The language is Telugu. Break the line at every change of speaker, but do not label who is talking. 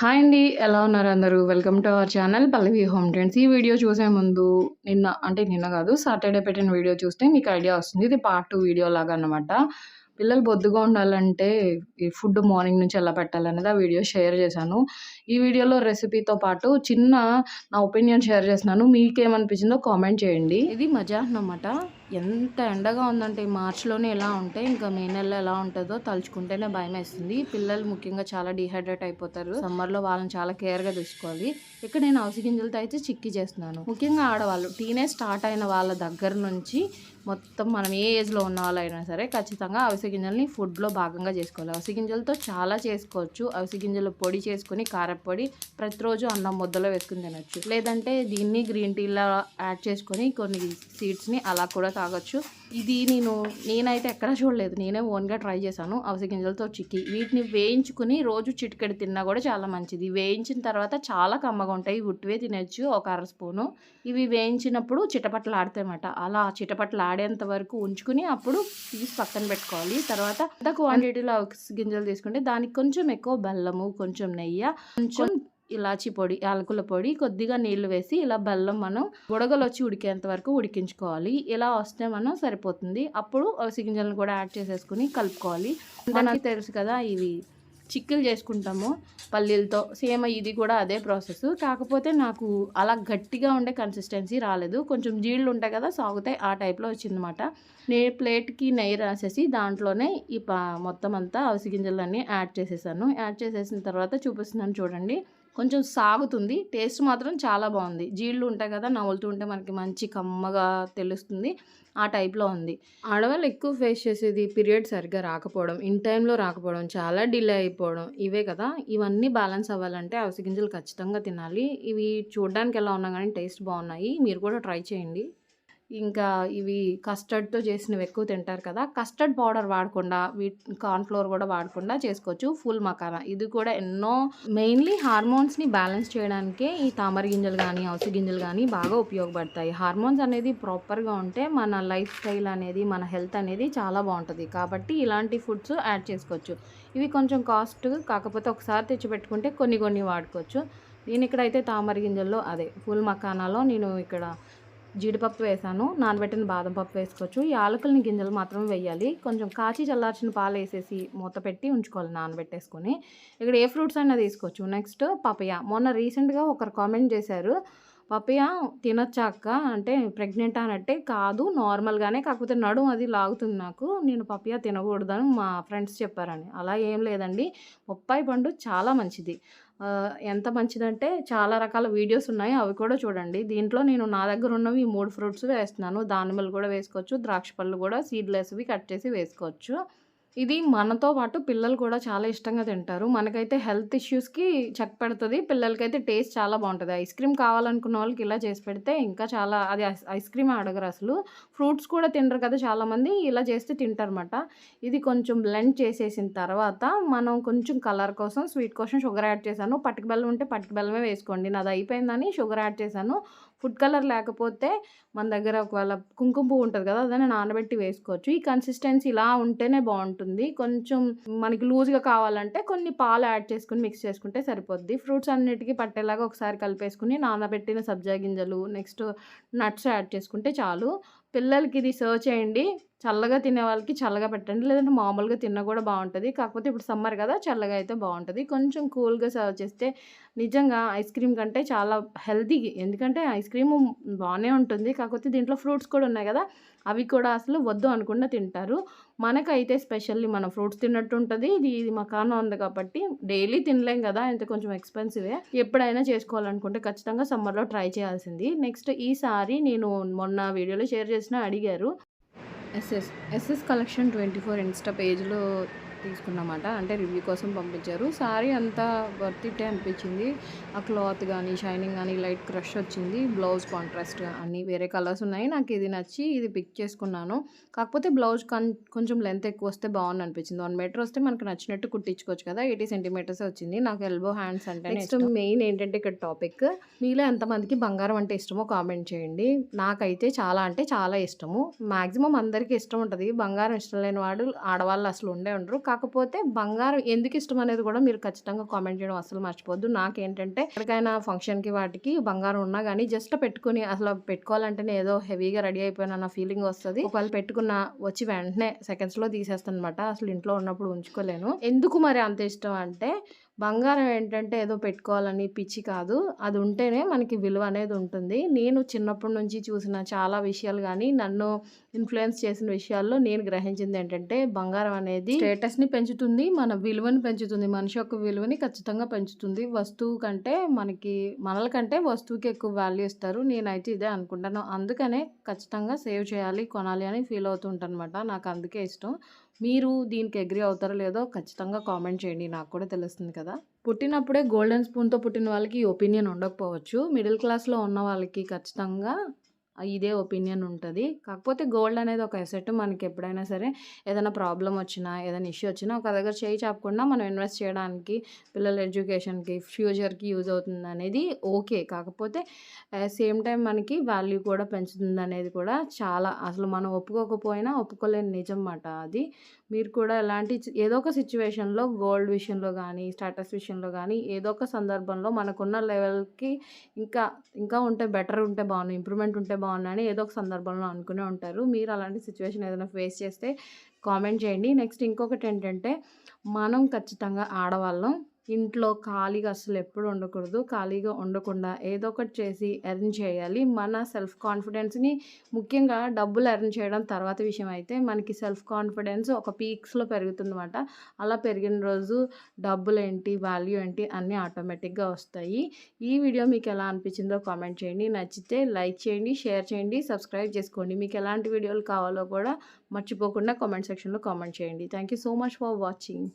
హాయ్ అండి. ఎలా ఉన్నారు అందరూ? Welcome to our channel Pallavi home trends. ఈ వీడియో చూసే ముందు నిన్న అంటే నిన్న కాదు సాటర్డే పెట్టిన వీడియో చూస్తే మీకు ఐడియా వస్తుంది. ఇది పార్ట్ టూ వీడియో లాగా అన్నమాట. పిల్లలు బొద్దుగా ఉండాలంటే ఈ ఫుడ్ మార్నింగ్ నుంచి ఎలా పెట్టాలనేది ఆ వీడియో షేర్ చేశాను. ఈ వీడియోలో రెసిపీతో పాటు చిన్న నా ఒపీనియన్ షేర్ చేస్తున్నాను. మీకేమనిపించిందో కామెంట్ చేయండి. ఇది మధ్యాహ్నం అన్నమాట. ఎంత ఎండగా ఉందంటే మార్చ్‌లోనే ఎలా ఉంటే ఇంకా మే నెలలో ఎలా ఉంటుందో తలుచుకుంటేనే భయమేస్తుంది. పిల్లలు ముఖ్యంగా చాలా డిహైడ్రేట్ అయిపోతారు. సమ్మర్‌లో వాళ్ళని చాలా కేర్‌గా చూసుకోవాలి. ఇక్కడ నేను అవసి గింజలతో అయితే చిక్కి చేస్తున్నాను. ముఖ్యంగా ఆడవాళ్ళు టీనేజ్ స్టార్ట్ అయిన వాళ్ళ దగ్గర నుంచి మొత్తం మనం ఏ ఏజ్‌లో ఉన్న వాళ్ళైనా సరే ఖచ్చితంగా అవిసె గింజల్ని ఫుడ్‌లో భాగంగా చేసుకోవాలి. అవిసె గింజలతో చాలా చేసుకోవచ్చు. అవిసె గింజల పొడి చేసుకొని కారప్పొడి ప్రతిరోజు అన్నం ముద్దలో వేసుకొని తినొచ్చు. లేదంటే దీన్ని గ్రీన్ టీలా యాడ్ చేసుకొని కొన్ని సీడ్స్‌ని అలా కూడా తాగొచ్చు. ఇది నేను నేనైతే ఎక్కడా చూడలేదు. నేనే ఓన్‌గా ట్రై చేశాను. అవిసె గింజలతో చిక్కి వీటిని వేయించుకొని రోజు చిటికెడు తిన్నా కూడా చాలా మంచిది. వేయించిన తర్వాత చాలా కమ్మగా ఉంటాయి. ఉట్టివే తినచ్చు ఒక అర స్పూను. ఇవి వేయించినప్పుడు చిటపటలాడతాయన్నమాట. అలా చిటపటలాడేంత వరకు ఉంచుకొని అప్పుడు తీసి పక్కన పెట్టుకోవాలి. తర్వాత ఎంత క్వాంటిటీలో అవసర గింజలు తీసుకుంటే దానికి కొంచెం ఎక్కువ బెల్లము, కొంచెం నెయ్యి కొంచెం ఇలాచీ పొడి, యాలకుల పొడి, కొద్దిగా నీళ్ళు వేసి ఇలా బెల్లం మనం బుడగలొచ్చి ఉడికేంత వరకు ఉడికించుకోవాలి. ఇలా వస్తే మనం సరిపోతుంది. అప్పుడు గింజలను కూడా యాడ్ చేసేసుకొని కలుపుకోవాలి. మనకి తెలుసు కదా ఇవి చిక్కీలు చేసుకుంటాము పల్లీలతో. సేమ్ ఇది కూడా అదే ప్రాసెస్. కాకపోతే నాకు అలా గట్టిగా ఉండే కన్సిస్టెన్సీ రాలేదు. కొంచెం జీళ్ళు ఉంటాయి కదా సాగుతాయి ఆ టైప్‌లో వచ్చిందన్నమాట. నేను ప్లేట్‌కి నెయ్యి రాసేసి దాంట్లోనే ఈ మొత్తం అంతా అవిసె గింజలన్నీ యాడ్ చేసేసాను. యాడ్ చేసేసిన తర్వాత చూపిస్తున్నాను చూడండి. కొంచెం సాగుతుంది. టేస్ట్ మాత్రం చాలా బాగుంది. జీళ్ళు ఉంటాయి కదా నవ్వులుతూ ఉంటే మనకి మంచి కమ్మగా తెలుస్తుంది. ఆ టైప్‌లో ఉంది. ఆడవాళ్ళు ఎక్కువ ఫేస్ చేసేది పీరియడ్ సరిగ్గా రాకపోవడం, ఇన్ టైంలో రాకపోవడం, చాలా డిలే అయిపోవడం ఇవే కదా! ఇవన్నీ బ్యాలెన్స్ అవ్వాలంటే అవిసె గింజలు ఖచ్చితంగా తినాలి. ఇవి చూడడానికి ఎలా ఉన్నా కానీ టేస్ట్ బాగున్నాయి. మీరు కూడా ట్రై చేయండి. ఇంకా ఇవి కస్టర్డ్‌తో చేసినవి ఎక్కువ తింటారు కదా! కస్టర్డ్ పౌడర్ వాడకుండా వీట్ కార్న్ ఫ్లోర్ కూడా వాడకుండా చేసుకోవచ్చు. ఫుల్ మకానా. ఇది కూడా ఎన్నో మెయిన్‌లీ హార్మోన్స్‌ని బ్యాలెన్స్ చేయడానికే ఈ తామర గింజలు కానీ అవసి గింజలు కానీ బాగా ఉపయోగపడతాయి. హార్మోన్స్ అనేది ప్రాపర్‌గా ఉంటే మన లైఫ్ స్టైల్ అనేది, మన హెల్త్ అనేది చాలా బాగుంటుంది కాబట్టి ఇలాంటి ఫుడ్స్ యాడ్ చేసుకోవచ్చు. ఇవి కొంచెం కాస్ట్ కాకపోతే ఒకసారి తెచ్చిపెట్టుకుంటే కొన్ని కొన్ని వాడుకోవచ్చు. నేను ఇక్కడైతే తామర గింజల్లో అదే ఫుల్ మకానాలో నేను ఇక్కడ జీడిపప్పు వేసాను నానబెట్టిన బాదం పప్పు వేసుకోవచ్చు. యాలకులని గింజలు మాత్రం వేయాలి. కొంచెం కాచి చల్లార్చిన పాలేసేసి మూత పెట్టి ఉంచుకోవాలి నానబెట్టేసుకొని. ఇక్కడ ఏ ఫ్రూట్స్ అయినా తీసుకోవచ్చు. నెక్స్ట్ పపయా మొన్న రీసెంట్‌గా ఒకరు కామెంట్ చేశారు. పపయా తినొచ్చాక అంటే ప్రెగ్నెంట్ అన్నట్టే కాదు నార్మల్‌గానే కాకపోతే నడుం అది లాగుతుంది నాకు. నేను పపాయ తినకూడదని మా ఫ్రెండ్స్ చెప్పారని. అలా ఏం లేదండి. బొప్పాయి పండు చాలా మంచిది. ఎంత మంచిదంటే చాలా రకాల వీడియోస్ ఉన్నాయి. అవి కూడా చూడండి. దీంట్లో నేను నా దగ్గర ఉన్నవి మూడు ఫ్రూట్స్ వేస్తున్నాను. దానిమ్మలు కూడా వేసుకోవచ్చు. ద్రాక్ష పళ్ళు కూడా సీడ్‌లెస్‌వి కట్ చేసి వేసుకోవచ్చు. ఇది మనతో పాటు పిల్లలు కూడా చాలా ఇష్టంగా తింటారు. మనకైతే హెల్త్ ఇష్యూస్‌కి చెక్ పెడుతుంది పిల్లలకైతే టేస్ట్ చాలా బాగుంటుంది ఐస్ క్రీమ్ కావాలనుకున్న వాళ్ళకి ఇలా చేసి పెడితే ఇంకా చాలా అది ఐస్ ఐస్ క్రీమే అడగరు అసలు. ఫ్రూట్స్ కూడా తినరు కదా చాలామంది. ఇలా చేస్తే తింటారన్నమాట. ఇది కొంచెం బ్లెండ్ చేసేసిన తర్వాత మనం కొంచెం కలర్ కోసం, స్వీట్ కోసం షుగర్ యాడ్ చేశాను. పటిక బెల్లం ఉంటే పటిక బెల్లమే వేసుకోండి. నాది అయిపోయిందని షుగర్ యాడ్ చేశాను. ఫుడ్ కలర్ లేకపోతే మన దగ్గర ఒకవేళ కుంకుమ పువ్వు ఉంటుంది కదా! అదైనా నానబెట్టి వేసుకోవచ్చు. ఈ కన్సిస్టెన్సీ ఇలా ఉంటేనే బాగుంటుంది. కొంచెం మనకి లూజ్‌గా కావాలంటే కొన్ని పాలు యాడ్ చేసుకుని మిక్స్ చేసుకుంటే సరిపోద్ది. ఫ్రూట్స్ అన్నిటికీ పట్టేలాగా ఒకసారి కలిపేసుకుని నానబెట్టిన సబ్జా గింజలు, నెక్స్ట్ నట్స్ యాడ్ చేసుకుంటే చాలు. పిల్లలకి ఇది సర్వ్ చేయండి. చల్లగా తినే వాళ్ళకి చల్లగా పెట్టండి. లేదంటే మామూలుగా తిన్నా కూడా బాగుంటుంది కాకపోతే ఇప్పుడు సమ్మర్ కదా! చల్లగా అయితే బాగుంటుంది కొంచెం కూల్‌గా సర్వ్ చేస్తే నిజంగా ఐస్ క్రీమ్ కంటే చాలా హెల్తీ. ఎందుకంటే ఐస్ క్రీము బాగానే ఉంటుంది. కాకపోతే దీంట్లో ఫ్రూట్స్ కూడా ఉన్నాయి కదా! అవి కూడా అసలు వద్దు అనుకుండా తింటారు. మనకైతే స్పెషల్లీ మనం ఫ్రూట్స్ తిన్నట్టు ఉంటుంది ఇది ఇది మకానా ఉంది కాబట్టి డైలీ తినలేం కదా! ఇంత కొంచెం ఎక్స్‌పెన్సివే. ఎప్పుడైనా చేసుకోవాలనుకుంటే ఖచ్చితంగా సమ్మర్‌లో ట్రై చేయాల్సింది. నెక్స్ట్ ఈసారి నేను మొన్న వీడియోలో షేర్ చేసిన అడిగారు. ఎస్ఎస్ ఎస్ఎస్ కలెక్షన్ 24 ఇన్‌స్టా పేజ్‌లో తీసుకున్నమాట. అంటే రివ్యూ కోసం పంపించారు. సారీ అంతా వర్త్ ఇట్టే అనిపించింది. ఆ క్లాత్ గానీ, షైనింగ్ గానీ లైట్ క్రష్ వచ్చింది. బ్లౌజ్ కాంట్రాస్ట్ అన్నీ వేరే కలర్స్ ఉన్నాయి. నాకు ఇది నచ్చి ఇది పిక్ చేసుకున్నాను. కాకపోతే బ్లౌజ్ కన్ కొంచెం లెంత్ ఎక్కువ వస్తే బాగుండు అనిపించింది. 1 మీటర్ వస్తే మనకు నచ్చినట్టు కుట్టించుకోవచ్చు కదా! 80 సెంటీమీటర్సే వచ్చింది. నాకు ఎల్బో హ్యాండ్స్ అంటేనే నెక్స్ట్ మెయిన్ ఏంటంటే ఇక్కడ టాపిక్ మీలో ఎంతమందికి బంగారం అంటే ఇష్టమో కామెంట్ చేయండి. నాకైతే చాలా అంటే చాలా ఇష్టము. మాక్సిమం అందరికీ ఇష్టం ఉంటది. బంగారం ఇష్టం లేని వాడు ఆడవాళ్ళు అసలు ఉండే ఉండరు.
కాకపోతే బంగారం ఎందుకు ఇష్టం అనేది కూడా మీరు ఖచ్చితంగా కామెంట్ చేయడం అసలు మర్చిపోద్దు నాకేంటంటే ఎక్కడికైనా ఫంక్షన్కి వాటికి బంగారం ఉన్నా కానీ జస్ట్ పెట్టుకుని అసలు పెట్టుకోవాలంటేనే ఏదో హెవీగా రెడీ అయిపోయిన ఫీలింగ్ వస్తుంది. ఒకవేళ పెట్టుకున్న వచ్చి వెంటనే సెకండ్స్లో తీసేస్తాను అనమాట అసలు ఇంట్లో ఉన్నప్పుడు ఉంచుకోలేను. ఎందుకు మరి అంత ఇష్టం అంటే బంగారం ఏంటంటే ఏదో పెట్టుకోవాలని పిచ్చి కాదు. అది ఉంటేనే మనకి విలువ అనేది ఉంటుంది. నేను చిన్నప్పటి నుంచి చూసిన చాలా విషయాలు కానీ నన్ను ఇన్ఫ్లుయెన్స్ చేసిన విషయాల్లో నేను గ్రహించింది ఏంటంటే బంగారం అనేది స్టేటస్ని పెంచుతుంది మన విలువని పెంచుతుంది. మనిషి యొక్క విలువని ఖచ్చితంగా పెంచుతుంది. వస్తువు కంటే మనకి మనల కంటే వస్తువుకి ఎక్కువ వాల్యూ ఇస్తారు. నేనైతే ఇదే అనుకుంటాను. అందుకనే ఖచ్చితంగా సేవ్ చేయాలి కొనాలి అని ఫీల్ అవుతుంటాను అనమాట నాకు అందుకే ఇష్టం. మీరు దీనికి అగ్రి అవుతారో లేదో ఖచ్చితంగా కామెంట్ చేయండి. నాకు కూడా తెలుస్తుంది కదా. పుట్టినప్పుడే గోల్డెన్ స్పూన్తో పుట్టిన వాళ్ళకి ఈ ఒపీనియన్ ఉండకపోవచ్చు. మిడిల్ క్లాస్లో ఉన్న వాళ్ళకి ఖచ్చితంగా ఇదే ఒపీనియన్ ఉంటుంది. కాకపోతే గోల్డ్ అనేది ఒక ఎసెట్ మనకి ఎప్పుడైనా సరే ఏదైనా ప్రాబ్లం వచ్చినా ఏదైనా ఇష్యూ వచ్చినా ఒక దగ్గర చేయి చాపకుండా మనం ఇన్వెస్ట్ చేయడానికి పిల్లల ఎడ్యుకేషన్కి ఫ్యూచర్కి యూజ్ అవుతుంది అనేది ఓకే. కాకపోతే సేమ్ టైం మనకి వాల్యూ కూడా పెంచుతుంది అనేది కూడా చాలా అసలు మనం ఒప్పుకోకపోయినా ఒప్పుకోలేని నిజం మాట అది. మీరు కూడా ఎలాంటి ఏదో ఒక సిచ్యువేషన్లో గోల్డ్ విషయంలో కానీ స్టేటస్ విషయంలో కానీ ఏదో ఒక సందర్భంలో మనకున్న లెవెల్కి ఇంకా ఇంకా ఉంటే బెటర్ ఉంటే బాగుంది ఇంప్రూవ్మెంట్ ఉంటే బాగుంది అని ఏదో ఒక సందర్భంలో అనుకునే ఉంటారు. మీరు అలాంటి సిచ్యువేషన్ ఏదైనా ఫేస్ చేస్తే కామెంట్ చేయండి. నెక్స్ట్ ఇంకొకటి ఏంటంటే మనం ఖచ్చితంగా ఆడవాళ్ళం. ఇంట్లో ఖాళీగా అసలు ఎప్పుడు ఉండకూడదు. ఖాళీగా ఉండకుండా ఏదో ఒకటి చేసి ఎర్న్ చేయాలి. మన సెల్ఫ్ కాన్ఫిడెన్స్ని ముఖ్యంగా డబ్బులు ఎర్న్ చేయడం తర్వాత విషయం అయితే మనకి సెల్ఫ్ కాన్ఫిడెన్స్ ఒక పీక్స్లో పెరుగుతుందన్నమాట. అలా పెరిగిన రోజు డబ్బులు ఏంటి వాల్యూ ఏంటి అన్నీ ఆటోమేటిక్గా వస్తాయి. ఈ వీడియో మీకు ఎలా అనిపించిందో కామెంట్ చేయండి. నచ్చితే లైక్ చేయండి షేర్ చేయండి సబ్స్క్రైబ్ చేసుకోండి. మీకు ఎలాంటి వీడియోలు కావాలో కూడా మర్చిపోకుండా కామెంట్ సెక్షన్లో కామెంట్ చేయండి. Thank you so much for watching.